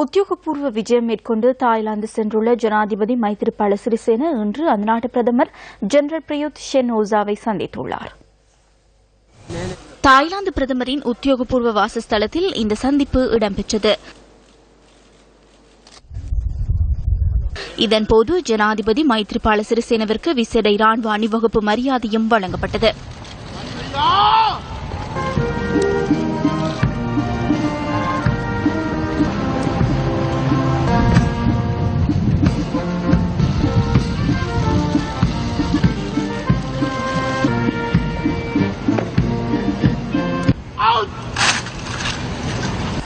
உத்தியோகபூர்வ விஜயம் மேற்கொண்டு தாய்லாந்து சென்றுள்ள ஜனாதிபதி மைத்திரிபால சிறிசேன இன்று அந்நாட்டு பிரதமர் ஜெனரல் பிரயுத் ஷென் ஓசாவை சந்தித்துள்ளார். தாய்லாந்து பிரதமரின் உத்தியோகபூர்வ வாசஸ்தலத்தில் இந்த சந்திப்பு இடம்பெற்றது. இதன்போது ஜனாதிபதி மைத்ரிபால சிறிசேனவிற்கு விசேட இராணுவ அணிவகுப்பு மரியாதையும் வழங்கப்பட்டது.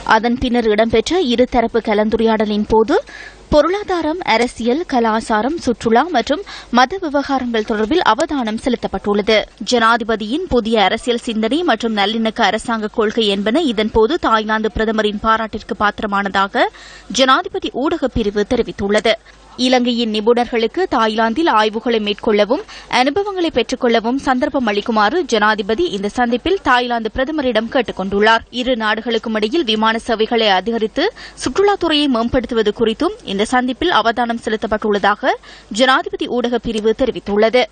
அதன் பின்னர் இடம்பெற்ற இருதரப்பு கலந்துரையாடலின் போது பொருளாதாரம் அரசியல் கலாச்சாரம் சுற்றுலா மற்றும் மத விவகாரங்கள் தொடர்பில் அவதானம் செலுத்தப்பட்டுள்ளது. ஜனாதிபதியின் புதிய அரசியல் சிந்தனை மற்றும் நல்லிணக்க அரசாங்க கொள்கை என்பன இதன்போது தாய்லாந்து பிரதமரின் பாராட்டிற்கு பாத்திரமானதாக ஜனாதிபதி ஊடகப் பிரிவு தெரிவித்துள்ளது. இலங்கையின் நிபுணர்களுக்கு தாய்லாந்தில் ஆய்வுகளை மேற்கொள்ளவும் அனுபவங்களை பெற்றுக் கொள்ளவும் சந்தர்ப்பம் அளிக்குமாறு ஜனாதிபதி இந்த சந்திப்பில் தாய்லாந்து பிரதமரிடம் கேட்டுக் கொண்டுள்ளார் இரு நாடுகளுக்கும் இடையில் விமான சேவைகளை அதிகரித்து சுற்றுலாத்துறையை மேம்படுத்துவது குறித்தும் இந்த சந்திப்பில் அவதானம் செலுத்தப்பட்டுள்ளதாக ஜனாதிபதி ஊடகப் பிரிவு தெரிவித்துள்ளது.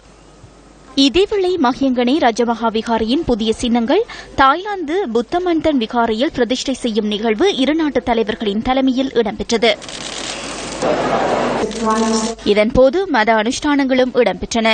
இதேவேளை மஹியங்கனே ரஜமகா விகாரியின் புதிய சின்னங்கள் தாய்லாந்து புத்தமந்தன் விகாரியில் பிரதிஷ்டை செய்யும் நிகழ்வு இருநாட்டு தலைவர்களின் தலைமையில் இடம்பெற்றது. இதன்போது மத அனுஷ்டானங்களும் இடம்பெற்றன.